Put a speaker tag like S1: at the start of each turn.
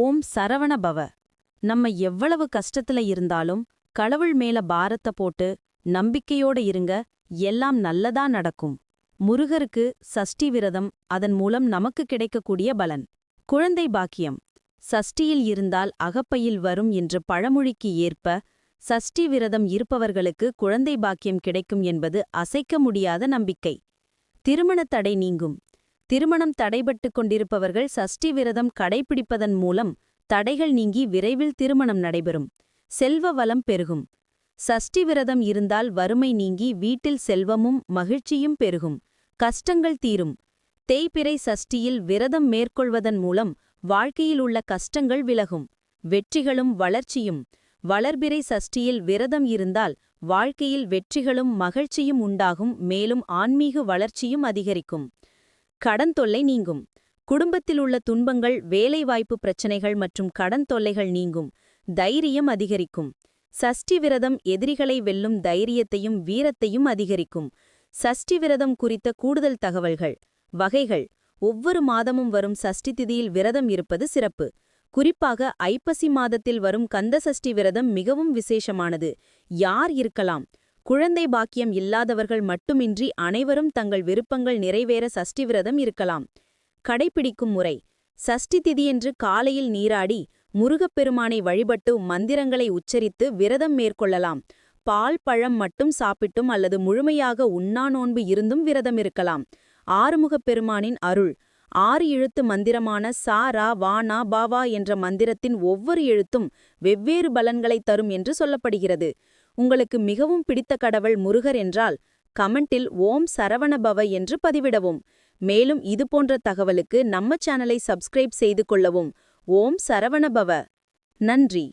S1: ஓம் சரவண பவ. நம்ம எவ்வளவு கஷ்டத்துல இருந்தாலும் கடவுள் மேல பாரத்த போட்டு நம்பிக்கையோட இருங்க எல்லாம் நல்லதா நடக்கும். முருகருக்கு சஷ்டி விரதம் அதன் மூலம் நமக்கு கிடைக்கக்கூடிய பலன். குழந்தை பாக்கியம். சஷ்டியில் இருந்தால் அகப்பையில் வரும் என்று பழமொழிக்கு ஏற்ப சஷ்டி விரதம் இருப்பவர்களுக்கு குழந்தை பாக்கியம் கிடைக்கும் என்பது அசைக்க முடியாத நம்பிக்கை. திருமணத் தடை நீங்கும். திருமணம் தடைபட்டுக் கொண்டிருப்பவர்கள் சஷ்டி விரதம் கடைபிடிப்பதன் மூலம் தடைகள் நீங்கி விரைவில் திருமணம் நடைபெறும். செல்வ வளம் பெருகும். சஷ்டி விரதம் இருந்தால் வறுமை நீங்கி வீட்டில் செல்வமும் மகிழ்ச்சியும் பெருகும். கஷ்டங்கள் தீரும். தேய்பிறை சஷ்டியில் விரதம் மேற்கொள்வதன் மூலம் வாழ்க்கையில் உள்ள கஷ்டங்கள் விலகும். வெற்றிகளும் வளர்ச்சியும். வளர்பிறை சஷ்டியில் விரதம் இருந்தால் வாழ்க்கையில் வெற்றிகளும் மகிழ்ச்சியும் உண்டாகும். மேலும் ஆன்மீக வளர்ச்சியும் அதிகரிக்கும். கடன் தொல்லை நீங்கும். குடும்பத்தில் உள்ள துன்பங்கள் வேலைவாய்ப்பு பிரச்சனைகள் மற்றும் கடன் தொல்லைகள் நீங்கும். தைரியம் அதிகரிக்கும். சஷ்டி விரதம் எதிரிகளை வெல்லும் தைரியத்தையும் வீரத்தையும் அதிகரிக்கும். சஷ்டி விரதம் குறித்த கூடுதல் தகவல்கள். வகைகள். ஒவ்வொரு மாதமும் வரும் சஷ்டி திதியில் விரதம் இருப்பது சிறப்பு. குறிப்பாக ஐப்பசி மாதத்தில் வரும் கந்த சஷ்டி விரதம் மிகவும் விசேஷமானது. யார் இருக்கலாம்? குழந்தை பாக்கியம் இல்லாதவர்கள் மட்டுமின்றி அனைவரும் தங்கள் விருப்பங்கள் நிறைவேற சஷ்டி விரதம் இருக்கலாம். கடைப்பிடிக்கும் முறை. சஷ்டி திதியன்று காலையில் நீராடி முருகப்பெருமானை வழிபட்டு மந்திரங்களை உச்சரித்து விரதம் மேற்கொள்ளலாம். பால் பழம் மட்டும் சாப்பிட்டும் அல்லது முழுமையாக உண்ணா நோன்பு இருந்தும் விரதம் இருக்கலாம். ஆறுமுகப் பெருமானின் அருள். ஆறு எழுத்து மந்திரமான சா ரா வா நா பாவா என்ற மந்திரத்தின் ஒவ்வொரு எழுத்தும் வெவ்வேறு பலன்களை தரும் என்று சொல்லப்படுகிறது. உங்களுக்கு மிகவும் பிடித்த கடவுள் முருகர் என்றால் கமெண்டில் ஓம் சரவணபவ என்று பதிவிடவும். மேலும் இதுபோன்ற தகவலுக்கு நம்ம சேனலை சப்ஸ்கிரைப் செய்து கொள்ளவும். ஓம் சரவணபவ. நன்றி.